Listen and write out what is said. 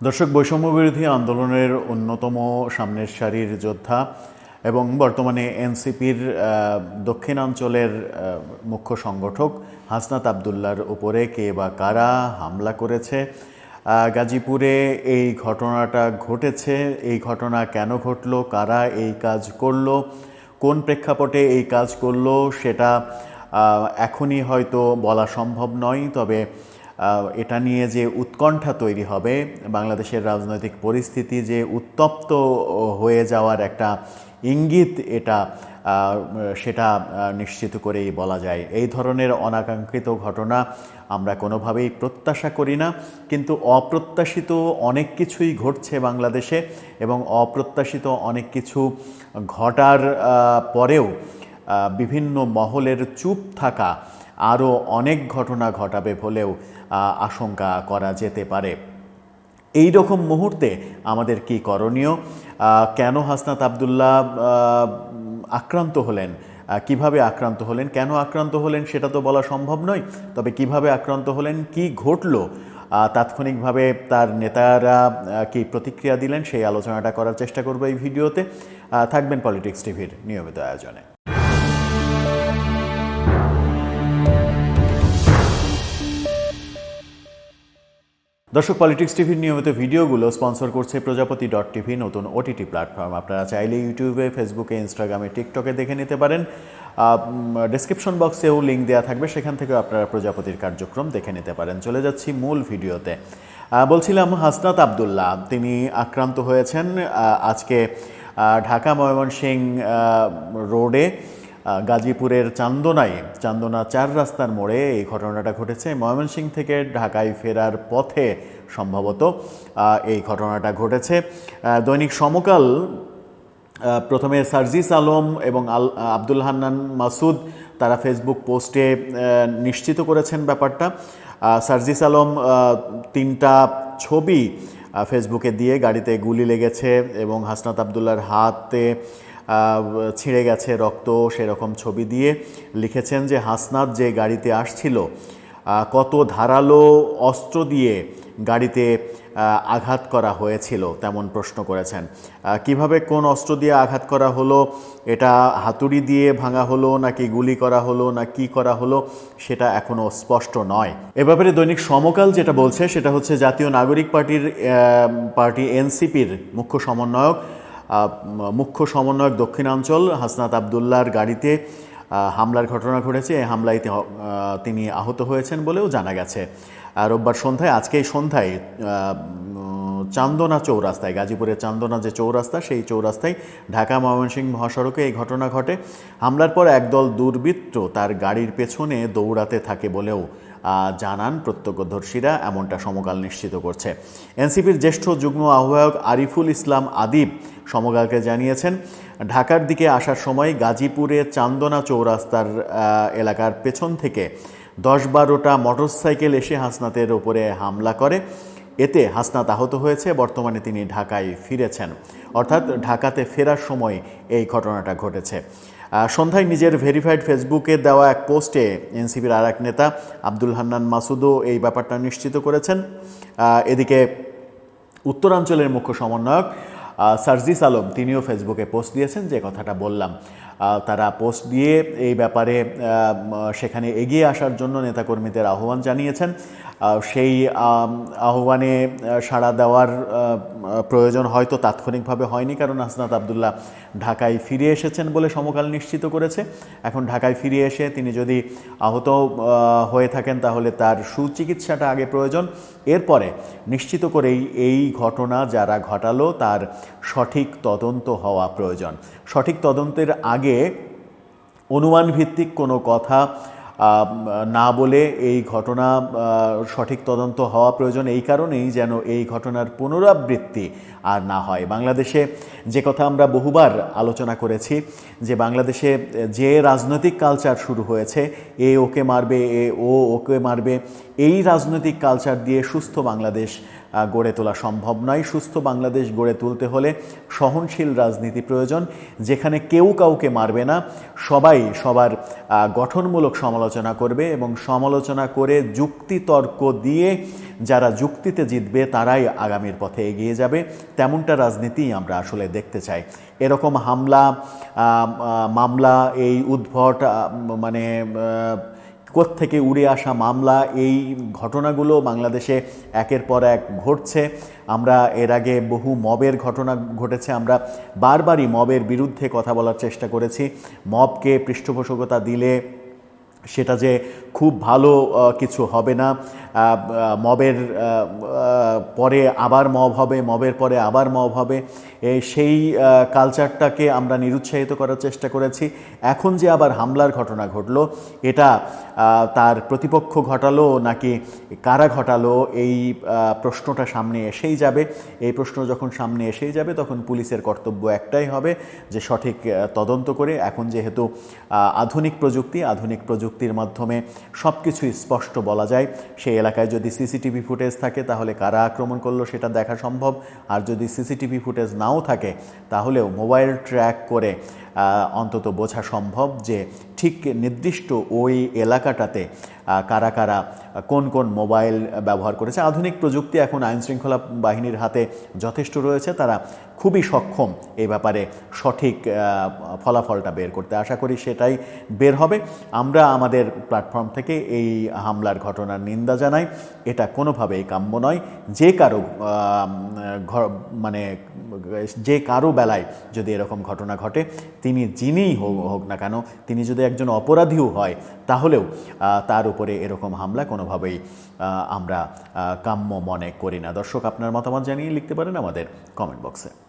দর্শক বৈষম্য বিরোধী আন্দোলনের অন্যতম সামনের সারির যোদ্ধা এবং বর্তমানে এনসিপির দক্ষিণাঞ্চলের মুখ্য সংগঠক হাসনাত আবদুল্লার উপরে কে বা কারা হামলা করেছে গাজীপুরে এই ঘটনাটা ঘটেছে, এই ঘটনা কেন ঘটলো, কারা এই কাজ করল, কোন প্রেক্ষাপটে এই কাজ করল সেটা এখনই হয়তো বলা সম্ভব নয়। তবে এটা নিয়ে যে উৎকণ্ঠা তৈরি হবে, বাংলাদেশের রাজনৈতিক পরিস্থিতি যে উত্তপ্ত হয়ে যাওয়ার একটা ইঙ্গিত এটা সেটা নিশ্চিত করেই বলা যায়। এই ধরনের অনাকাঙ্ক্ষিত ঘটনা আমরা কোনোভাবেই প্রত্যাশা করি না, কিন্তু অপ্রত্যাশিত অনেক কিছুই ঘটছে বাংলাদেশে এবং অপ্রত্যাশিত অনেক কিছু ঘটার পরেও বিভিন্ন মহলের চুপ থাকা আরও অনেক ঘটনা ঘটাবে বলেও আশঙ্কা করা যেতে পারে। এই রকম মুহূর্তে আমাদের কি করণীয়? কেন হাসনাত আবদুল্লাহ আক্রান্ত হলেন? কীভাবে আক্রান্ত হলেন? কেন আক্রান্ত হলেন সেটা তো বলা সম্ভব নয়। তবে কীভাবে আক্রান্ত হলেন? কি ঘটলো? তাৎক্ষণিকভাবে তার নেতারা কি প্রতিক্রিয়া দিলেন? সেই আলোচনাটা করার চেষ্টা করব এই ভিডিওতে। থাকবেন পলিটিক্স টিভির নিয়মিত আয়োজনে। দর্শক পলিটিক্স টিভির নিয়মিত ভিডিওগুলো স্পন্সর করছে প্রজাপতি ডট টিভি নতুন ওটিটি প্ল্যাটফর্ম আপনারা চাইলে ইউটিউবে ফেসবুকে ইনস্টাগ্রামে টিকটকে দেখে নিতে পারেন। ডেসক্রিপশন বক্সেও লিঙ্ক দেওয়া থাকবে, সেখান থেকে আপনারা প্রজাপতির কার্যক্রম দেখে নিতে পারেন। চলে যাচ্ছি মূল ভিডিওতে। বলছিলাম হাসনাত আবদুল্লাহ, তিনি আক্রান্ত হয়েছেন আজকে ঢাকা ময়মনসিং রোডে। গাজীপুরের চান্দনায়, চান্দনা চার রাস্তার মোড়ে এই ঘটনাটা ঘটেছে। ময়মনসিংহ থেকে ঢাকায় ফেরার পথে সম্ভবত এই ঘটনাটা ঘটেছে। দৈনিক সমকাল প্রথমে সার্জিস আলম এবং আল আব্দুল হান্নান মাসুদ তারা ফেসবুক পোস্টে নিশ্চিত করেছেন ব্যাপারটা। সার্জিস আলম তিনটা ছবি ফেসবুকে দিয়ে গাড়িতে গুলি লেগেছে এবং হাসনাত আবদুল্লার হাতে ছিঁড়ে গেছে রক্ত, সেরকম ছবি দিয়ে লিখেছেন যে হাসনাত যে গাড়িতে আসছিল কত ধারালো অস্ত্র দিয়ে গাড়িতে আঘাত করা হয়েছিল তেমন প্রশ্ন করেছেন। কীভাবে কোন অস্ত্র দিয়ে আঘাত করা হলো, এটা হাতুড়ি দিয়ে ভাঙা হলো, নাকি গুলি করা হলো, না কি করা হলো, সেটা এখনও স্পষ্ট নয়। এ ব্যাপারে দৈনিক সমকাল যেটা বলছে, সেটা হচ্ছে জাতীয় নাগরিক পার্টির পার্টি এনসিপির মুখ্য সমন্বয়ক মুখ্য সমন্বয়ক দক্ষিণাঞ্চল হাসনাত আবদুল্লার গাড়িতে হামলার ঘটনা ঘটেছে। এই হামলায় তিনি আহত হয়েছেন বলেও জানা গেছে। রোববার সন্ধ্যায়, আজকেই সন্ধ্যায় চান্দনা চৌরাস্তায়, গাজীপুরের চান্দনা যে চৌরাস্তা, সেই চৌরাস্তায় ঢাকা ময়মনসিংহ মহাসড়কে এই ঘটনা ঘটে। হামলার পর একদল দুর্বৃত্ত তার গাড়ির পেছনে দৌড়াতে থাকে বলেও জানান প্রত্যক্ষদর্শীরা, এমনটা সমকাল নিশ্চিত করছে। এনসিপির জ্যেষ্ঠ যুগ্ম আহ্বায়ক আরিফুল ইসলাম আদিব সমকালকে জানিয়েছেন, ঢাকার দিকে আসার সময় গাজীপুরে চান্দনা চৌরাস্তার এলাকার পেছন থেকে দশ বারোটা মোটরসাইকেল এসে হাসনাতের ওপরে হামলা করে। এতে হাসনাত আহত হয়েছে, বর্তমানে তিনি ঢাকায় ফিরেছেন। অর্থাৎ ঢাকাতে ফেরার সময় এই ঘটনাটা ঘটেছে। সন্ধ্যায় নিজের ভেরিফাইড ফেসবুকে দেওয়া এক পোস্টে এনসিপির আর এক নেতা আব্দুল হান্নান মাসুদও এই ব্যাপারটা নিশ্চিত করেছেন। এদিকে উত্তরাঞ্চলের মুখ্য সমন্বয়ক সার্জিস আলম তিনিও ফেসবুকে পোস্ট দিয়েছেন, যে কথাটা বললাম। তারা পোস্ট দিয়ে এই ব্যাপারে সেখানে এগিয়ে আসার জন্য নেতাকর্মীদের আহ্বান জানিয়েছেন। সেই আহ্বানে সাড়া দেওয়ার প্রয়োজন হয়তো তাৎক্ষণিকভাবে হয়নি, কারণ হাসনাত আবদুল্লাহ ঢাকায় ফিরে এসেছেন বলে সমকাল নিশ্চিত করেছে। এখন ঢাকায় ফিরে এসে তিনি যদি আহত হয়ে থাকেন, তাহলে তার সুচিকিৎসাটা আগে প্রয়োজন। এরপরে নিশ্চিত করেই এই ঘটনা যারা ঘটালো, তার সঠিক তদন্ত হওয়া প্রয়োজন। সঠিক তদন্তের আগে অনুমান ভিত্তিক কোনো কথা না বলে এই ঘটনা সঠিক তদন্ত হওয়া প্রয়োজন। এই কারণেই যেন এই ঘটনার পুনরাবৃত্তি আর না হয়। বাংলাদেশে যে কথা আমরা বহুবার আলোচনা করেছি, যে বাংলাদেশে যে রাজনৈতিক কালচার শুরু হয়েছে, এ ওকে মারবে, এ ও ওকে মারবে, এই রাজনৈতিক কালচার দিয়ে সুস্থ বাংলাদেশ গড়ে তোলা সম্ভব নয়। সুস্থ বাংলাদেশ গড়ে তুলতে হলে সহনশীল রাজনীতি প্রয়োজন, যেখানে কেউ কাউকে মারবে না। সবাই সবার গঠনমূলক সমালোচনা করবে এবং সমালোচনা করে যুক্তি তর্ক দিয়ে যারা যুক্তিতে জিতবে, তারাই আগামীর পথে এগিয়ে যাবে। তেমনটা রাজনীতি আমরা আসলে দেখতে চাই। এরকম হামলা মামলা, এই উদ্ভট মানে থেকে উড়ে আসা মামলা, এই ঘটনাগুলো বাংলাদেশে একের পর এক ঘটছে। আমরা এর আগে বহু মবের ঘটনা ঘটেছে, আমরা বারবারই মবের বিরুদ্ধে কথা বলার চেষ্টা করেছি। মবকে পৃষ্ঠপোষকতা দিলে সেটা যে খুব ভালো কিছু হবে না। মবের পরে আবার মব হবে, মবের পরে আবার মব হবে। সেই কালচারটাকে আমরা নিরুৎসাহিত করার চেষ্টা করেছি। এখন যে আবার হামলার ঘটনা ঘটলো, এটা তার প্রতিপক্ষ ঘটালো নাকি কারা ঘটালো, এই প্রশ্নটা সামনে এসেই যাবে। এই প্রশ্ন যখন সামনে এসেই যাবে, তখন পুলিশের কর্তব্য একটাই হবে যে সঠিক তদন্ত করে। এখন যেহেতু আধুনিক প্রযুক্তি, আধুনিক প্রযুক্তির মাধ্যমে সব কিছুই স্পষ্ট বলা যায়। সেই এলাকায় যদি সিসিটিভি ফুটেজ থাকে, তাহলে কারা আক্রমণ করল সেটা দেখা সম্ভব। আর যদি সিসিটিভি ফুটেজ নাও থাকে, তাহলেও মোবাইল ট্র্যাক করে অন্তত বোঝা সম্ভব যে ঠিক নির্দিষ্ট ওই এলাকাটাতে কারা কারা, কোন কোন মোবাইল ব্যবহার করেছে। আধুনিক প্রযুক্তি এখন আইনশৃঙ্খলা বাহিনীর হাতে যথেষ্ট রয়েছে। তারা খুবই সক্ষম এই ব্যাপারে সঠিক ফলাফলটা বের করতে। আশা করি সেটাই বের হবে। আমরা আমাদের প্ল্যাটফর্ম থেকে এই হামলার ঘটনার নিন্দা জানাই। এটা কোনোভাবেই কাম্য নয়। যে কারও মানে যে কারও বেলায় যদি এরকম ঘটনা ঘটে তিনি যিনিই হোক না কেন, তিনি যদি একজন অপরাধীও হয়, তাহলেও তার উপরে এরকম হামলা কোনোভাবেই আমরা কাম্য মনে করি না। দর্শক, আপনার মতামত জানিয়ে লিখতে পারেন আমাদের কমেন্ট বক্সে